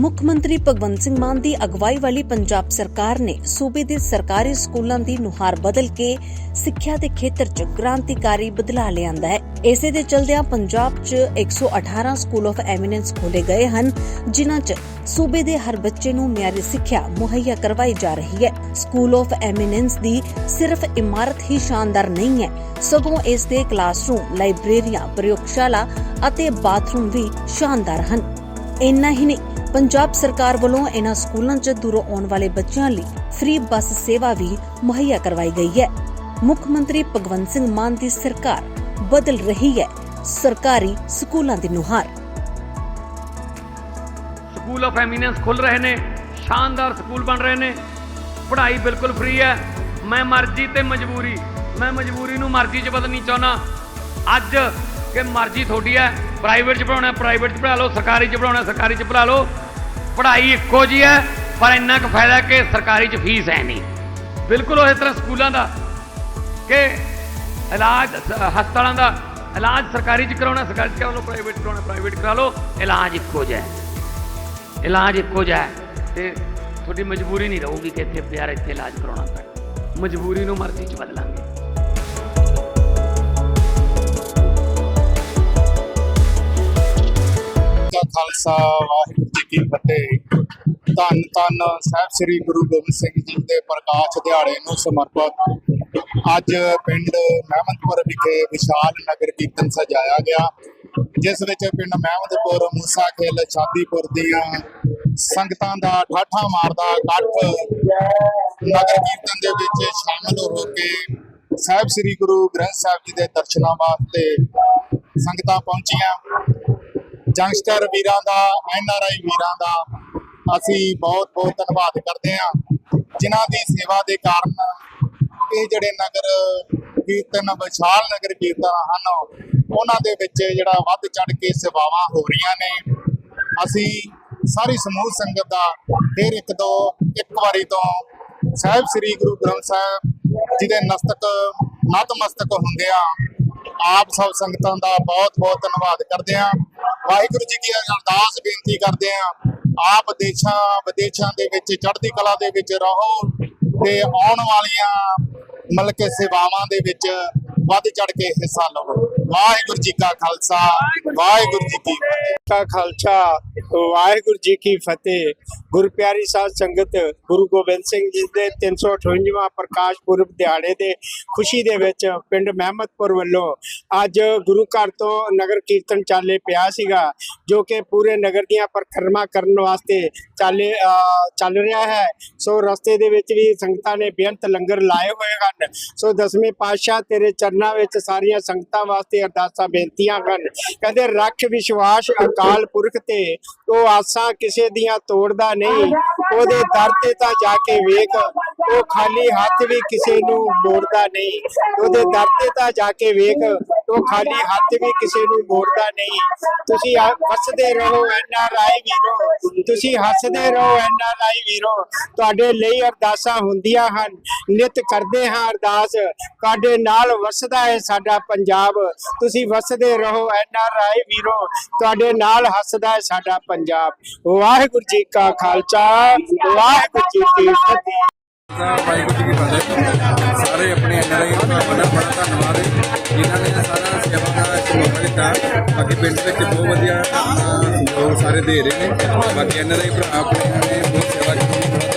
ਮੁੱਖ ਮੰਤਰੀ ਭਗਵੰਤ ਸਿੰਘ ਮਾਨ ਦੀ ਅਗਵਾਈ ਵਾਲੀ ਪੰਜਾਬ ਸਰਕਾਰ ਨੇ ਸੂਬੇ ਦੇ ਸਰਕਾਰੀ ਸਕੂਲਾਂ ਦੀ ਨੁਹਾਰ ਬਦਲ ਕੇ ਸਿੱਖਿਆ ਦੇ ਖੇਤਰ 'ਚ ਕ੍ਰਾਂਤੀਕਾਰੀ ਬਦਲਾਅ ਲਿਆਂਦਾ ਹੈ। ਇਸੇ ਦੇ ਚਲਦਿਆਂ ਪੰਜਾਬ 'ਚ 118 ਸਕੂਲ ਆਫ ਐਮੀਨੈਂਸ ਖੋਲੇ ਗਏ ਹਨ, ਜਿਨ੍ਹਾਂ 'ਚ ਸੂਬੇ ਦੇ ਹਰ ਬੱਚੇ ਨੂੰ ਮਿਆਰੀ ਸਿੱਖਿਆ ਮੁਹੱਈਆ ਕਰਵਾਈ ਜਾ ਰਹੀ ਹੈ। ਸਕੂਲ ਆਫ ਐਮੀਨੈਂਸ ਦੀ ਸਿਰਫ ਇਮਾਰਤ ਹੀ ਸ਼ਾਨਦਾਰ ਨਹੀਂ ਹੈ, ਸਗੋਂ ਇਸ ਦੇ ਕਲਾਸਰੂਮ, ਲਾਇਬ੍ਰੇਰੀਆਂ, ਪ੍ਰਯੋਗਸ਼ਾਲਾ ਅਤੇ ਬਾਥਰੂਮ ਵੀ ਸ਼ਾਨਦਾਰ ਹਨ। ਇੰਨਾ ਹੀ ਨਹੀਂ ਪੰਜਾਬ ਸਰਕਾਰ ਵੱਲੋਂ ਇਹਨਾਂ ਸਕੂਲਾਂ 'ਚ ਦੂਰੋਂ ਆਉਣ ਵਾਲੇ ਬੱਚਿਆਂ ਲਈ ਫ੍ਰੀ ਬੱਸ ਸੇਵਾ ਵੀ ਮੁਹੱਈਆ ਕਰਵਾਈ ਗਈ ਹੈ। ਮੁੱਖ ਮੰਤਰੀ ਭਗਵੰਤ ਸਿੰਘ ਮਾਨ ਦੀ ਸਰਕਾਰ ਬਦਲ ਰਹੀ ਹੈ। ਸਰਕਾਰੀ ਸਕੂਲਾਂ ਦੀ ਨੁਹਾਰ। ਸਕੂਲ ਆਫ ਐਮੀਨੈਂਸ ਖੁੱਲ ਰਹੇ ਨੇ, ਸ਼ਾਨਦਾਰ ਸਕੂਲ ਬਣ ਰਹੇ ਨੇ। ਪੜ੍ਹਾਈ ਬਿਲਕੁਲ ਫ੍ਰੀ ਹੈ। ਮੈਂ ਮਰਜ਼ੀ ਤੇ ਮਜਬੂਰੀ, ਮੈਂ ਮਜਬੂਰੀ ਨੂੰ ਮਰਜ਼ੀ 'ਚ ਬਦਲਣੀ ਚਾਹੁੰਦਾ। ਅੱਜ ਕਿ ਮਰਜ਼ੀ ਤੁਹਾਡੀ ਹੈ। ਪ੍ਰਾਈਵੇਟ 'ਚ ਪੜਾਉਣਾ ਪ੍ਰਾਈਵੇਟ 'ਚ ਪੜ੍ਹਾ ਲਓ, ਸਰਕਾਰੀ 'ਚ ਪੜਾਉਣਾ ਸਰਕਾਰੀ 'ਚ ਪੜ੍ਹਾ ਲਓ। ਪੜ੍ਹਾਈ ਇੱਕੋ ਜੀ ਹੈ, ਪਰ ਇੰਨਾ ਕੁ ਫਾਇਦਾ ਕਿ ਸਰਕਾਰੀ 'ਚ ਫੀਸ ਹੈ ਨਹੀਂ। ਬਿਲਕੁਲ ਉਸੇ ਤਰ੍ਹਾਂ ਸਕੂਲਾਂ ਦਾ ਕਿ ਇਲਾਜ, ਹਸਪਤਾਲਾਂ ਦਾ ਇਲਾਜ ਸਰਕਾਰੀ 'ਚ ਕਰਾਉਣਾ, ਸਰਕਾਰੀ 'ਚ ਕਰਾ ਲਓ ਪ੍ਰਾਈਵੇਟ 'ਚ ਕਰਾਉਣਾ, ਪ੍ਰਾਈਵੇਟ 'ਚ ਕਰਾ ਲਓ, ਇਲਾਜ ਇੱਕੋ ਜਿਹਾ ਹੈ। ਇਲਾਜ ਇੱਕੋ ਜਿਹਾ ਹੈ ਤੇ ਤੁਹਾਡੀ ਮਜਬੂਰੀ ਨਹੀਂ ਰਹੂਗੀ ਕਿ ਇੱਥੇ ਪਿਆਰ, ਇੱਥੇ ਇਲਾਜ ਕਰਾਉਣਾ ਪਏ ਮਜਬੂਰੀ ਨੂੰ ਮਰਜ਼ੀ 'ਚ ਬਦਲਾਂਗੇ ਖਾਲਸਾ, ਵਾਹਿਗੁਰੂ ਜੀ ਕੀ ਫਤਿਹ। ਧੰਨ ਧੰਨ ਸਾਹਿਬ ਸ੍ਰੀ ਗੁਰੂ ਗੋਬਿੰਦ ਸਿੰਘ ਜੀ ਦੇ ਪ੍ਰਕਾਸ਼ ਦਿਹਾੜੇ ਨੂੰ ਸਮਰਪਿਤ। ਅੱਜ ਪਿੰਡ ਮਹਿਮਦਪੁਰ ਵਿਖੇ ਵਿਸ਼ਾਲ ਨਗਰ ਕੀਰਤਨ ਸਜਾਇਆ ਗਿਆ, ਜਿਸ ਵਿੱਚ ਪਿੰਡ ਮਹਿਮਦਪੁਰ, ਮੂਸਾ ਸ਼ਾਦੀਪੁਰ ਦੀਆਂ ਸੰਗਤਾਂ ਦਾ ਠਾਠਾ ਮਾਰਦਾ ਇਕੱਠ ਨਗਰ ਕੀਰਤਨ ਦੇ ਵਿੱਚ ਸ਼ਾਮਲ ਹੋ ਕੇ ਸਾਹਿਬ ਸ੍ਰੀ ਗੁਰੂ ਗ੍ਰੰਥ ਸਾਹਿਬ ਜੀ ਦੇ ਦਰਸ਼ਨਾਂ ਵਾਸਤੇ ਸੰਗਤਾਂ ਪਹੁੰਚੀਆਂ। ਜੰਗਸਟਰ ਵੀਰਾਂ ਦਾ, ਐਨ ਆਰ ਆਈ ਵੀਰਾਂ ਦਾ ਅਸੀਂ ਬਹੁਤ ਬਹੁਤ ਧੰਨਵਾਦ ਕਰਦੇ ਹਾਂ। ਜਿਨ੍ਹਾਂ ਦੀ ਸੇਵਾ ਦੇ ਕਾਰਨ ਇਹ ਜਿਹੜੇ ਨਗਰ ਕੀਰਤਨ, ਵਿਸ਼ਾਲ ਨਗਰ ਕੀਰਤਨ ਹਨ, ਉਹਨਾਂ ਦੇ ਵਿੱਚ ਜਿਹੜਾ ਵੱਧ ਚੜ ਕੇ ਸੇਵਾਵਾਂ ਹੋ ਰਹੀਆਂ ਨੇ। ਅਸੀਂ ਸਾਰੀ ਸਮੂਹ ਸੰਗਤ ਦਾ ਫਿਰ ਇੱਕ ਦੋ, ਇੱਕ ਵਾਰੀ ਤੋਂ ਸਾਹਿਬ ਸ੍ਰੀ ਗੁਰੂ ਗ੍ਰੰਥ ਸਾਹਿਬ ਜੀ ਦੇ ਨਸਤਕ ਨਤਮਸਤਕ ਹੁੰਦੇ ਆ ਆਪ ਸਭ ਸੰਗਤਾਂ ਦਾ ਬਹੁਤ ਬਹੁਤ ਧੰਨਵਾਦ ਕਰਦੇ ਹਾਂ। ਵਾਹਿਗੁਰੂ ਜੀ ਕੀ ਅਰਦਾਸ ਬੇਨਤੀ ਕਰਦੇ ਹਾਂ, ਆਪ ਦੇਸ਼ਾਂ, ਵਿਦੇਸ਼ਾਂ ਦੇ ਵਿੱਚ, ਚੜ੍ਹਦੀ ਕਲਾ ਦੇ ਵਿੱਚ ਰਹੋ ਤੇ ਆਉਣ ਵਾਲੀਆਂ ਮਤਲਬ ਕਿ ਸੇਵਾਵਾਂ ਦੇ ਵਿੱਚ ਵੱਧ ਚੜ ਕੇ ਹਿੱਸਾ ਲਵੋ। ਵਾਹਿਗੁਰੂ ਜੀ ਕਾ ਖਾਲਸਾ, ਵਾਹਿਗੁਰੂ ਜੀ ਕੀ ਫਤਿਹ। ਕਾ ਖਾਲਸਾ, ਵਾਹਿਗੁਰੂ ਜੀ ਕੀ ਫਤਿਹ। ਗੁਰੂ ਪਿਆਰੀ ਸਾਧ ਸੰਗਤ, ਗੁਰੂ ਗੋਬਿੰਦ ਸਿੰਘ ਜੀ ਦੇ 358ਵਾਂ ਪ੍ਰਕਾਸ਼ ਪੁਰਬ ਦਿਹਾੜੇ ਦੇ ਖੁਸ਼ੀ ਦੇ ਵਿੱਚ ਪਿੰਡ ਮਹਿਮਦਪੁਰ ਵੱਲੋਂ ਅੱਜ ਗੁਰੂ ਘਰ ਤੋਂ ਨਗਰ ਕੀਰਤਨ ਚਾਲੇ ਪਿਆ ਸੀਗਾ, ਜੋ ਕਿ ਪੂਰੇ ਨਗਰ ਦੀਆਂ ਪਰਕਰਮਾ ਕਰਨ ਵਾਸਤੇ ਚਾਲੇ ਚੱਲ ਰਿਹਾ ਹੈ। ਸੋ ਰਸਤੇ ਦੇ ਵਿੱਚ ਵੀ ਸੰਗਤਾਂ ਨੇ ਬੇਅੰਤ ਲੰਗਰ ਲਾਏ ਹੋਏ ਹਨ। ਸੋ ਦਸਵੇਂ ਪਾਤਸ਼ਾਹ ਤੇਰੇ ਚਰਨਾਂ ਵਿੱਚ ਸਾਰੀਆਂ ਸੰਗਤਾਂ ਵਾਸਤੇ ਅਰਦਾਸਾਂ ਬੇਨਤੀਆਂ ਹਨ। ਕਹਿੰਦੇ, ਰੱਖ ਵਿਸ਼ਵਾਸ ਅਕਾਲ ਪੁਰਖ ਤੇ, ਉਹ ਆਸਾਂ ਕਿਸੇ ਦੀਆਂ ਤੋੜਦਾ ਨਹੀਂ, ਉਹਦੇ ਦਰ ਤੇ ਤਾਂ ਜਾ ਕੇ ਵੇਖ, ਉਹ ਖਾਲੀ ਹੱਥ ਵੀ ਕਿਸੇ ਨੂੰ ਮੋੜਦਾ ਨਹੀਂ, ਉਹਦੇ ਦਰ ਤੇ ਤਾਂ ਜਾ ਕੇ ਵੇਖ ਉਹ ਖਾਲੀ ਹੱਥ ਵੀ ਕਿਸੇ ਨੂੰ ਮੋੜਦਾ ਨਹੀਂ। ਤੁਸੀਂ ਹੱਸਦੇ ਰਹੋ ਐਨਆਰ ਵੀਰੋ। ਤੁਸੀਂ ਹੱਸਦੇ ਰਹੋ ਐਨਆਰ ਵੀਰੋ। ਤੁਹਾਡੇ ਲਈ ਅਰਦਾਸਾਂ ਹੁੰਦੀਆਂ ਹਨ। ਨਿਤ ਕਰਦੇ ਹਾਂ ਅਰਦਾਸ। ਤੁਹਾਡੇ ਨਾਲ ਵਸਦਾ ਹੈ ਸਾਡਾ ਪੰਜਾਬ। ਤੁਸੀਂ ਵਸਦੇ ਰਹੋ ਐਨਆਰ ਵੀਰੋ। ਤੁਹਾਡੇ ਨਾਲ ਹੱਸਦਾ ਹੈ ਸਾਡਾ ਪੰਜਾਬ। ਵਾਹਿਗੁਰੂ ਜੀ ਕਾ ਖਾਲਸਾ, ਵਾਹਿਗੁਰੂ ਜੀ ਕੀ ਫਤਿਹ। ਵਾਹਿਗੁਰੂ ਜੀ ਕੀ ਫਤਿਹ ਸਾਰੇ ਆਪਣੇ ਐਨਆਰਆਈ ਦਾ ਬੜਾ ਬੜਾ ਧੰਨਵਾਦ ਹੈ। ਜਿਨ੍ਹਾਂ ਨੇ ਇੱਕ ਬਾਕੀ ਪਿੰਡ ਵਿੱਚ ਬਹੁਤ ਵਧੀਆ ਆਪਣਾ ਸਾਰੇ ਦੇ ਰਹੇ ਨੇ। ਬਾਕੀ ਐਨਆਰਆਈ ਭਰਾ ਆਪਣੇ ਨੇ ਬਹੁਤ ਸੇਵਾ ਕੀਤੀ।